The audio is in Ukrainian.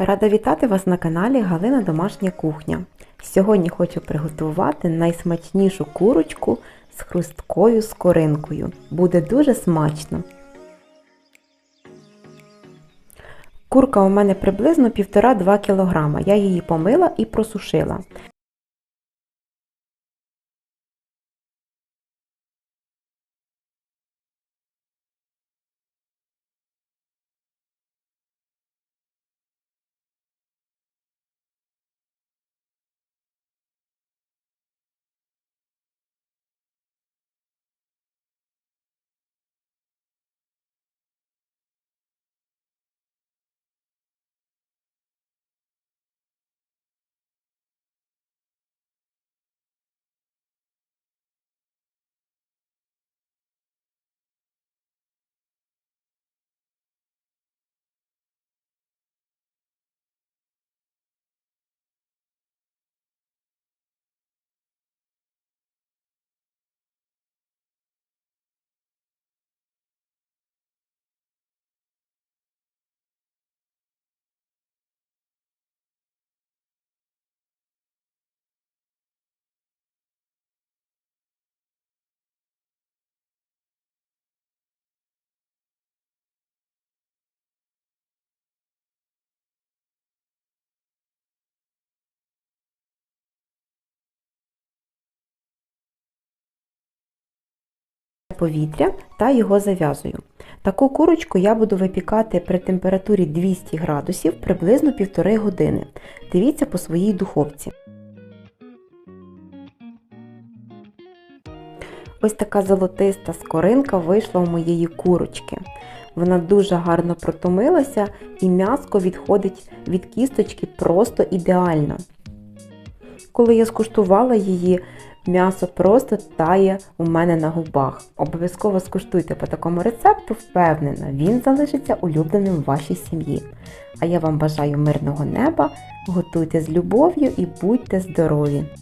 Рада вітати вас на каналі Галина Домашня кухня. Сьогодні хочу приготувати найсмачнішу курочку з хрусткою скоринкою. Буде дуже смачно. Курка у мене приблизно 1,5-2 кг. Я її помила і просушила. Повітря та його зав'язую. Таку курочку я буду випікати при температурі 200 градусів приблизно 1,5 години. Дивіться по своїй духовці. Ось така золотиста скоринка вийшла у моєї курочки. Вона дуже гарно протомилася і м'яско відходить від кісточки просто ідеально. Коли я скуштувала її, м'ясо просто тає у мене на губах. Обов'язково скуштуйте по такому рецепту, впевнена, він залишиться улюбленим в вашій сім'ї. А я вам бажаю мирного неба, готуйте з любов'ю і будьте здорові!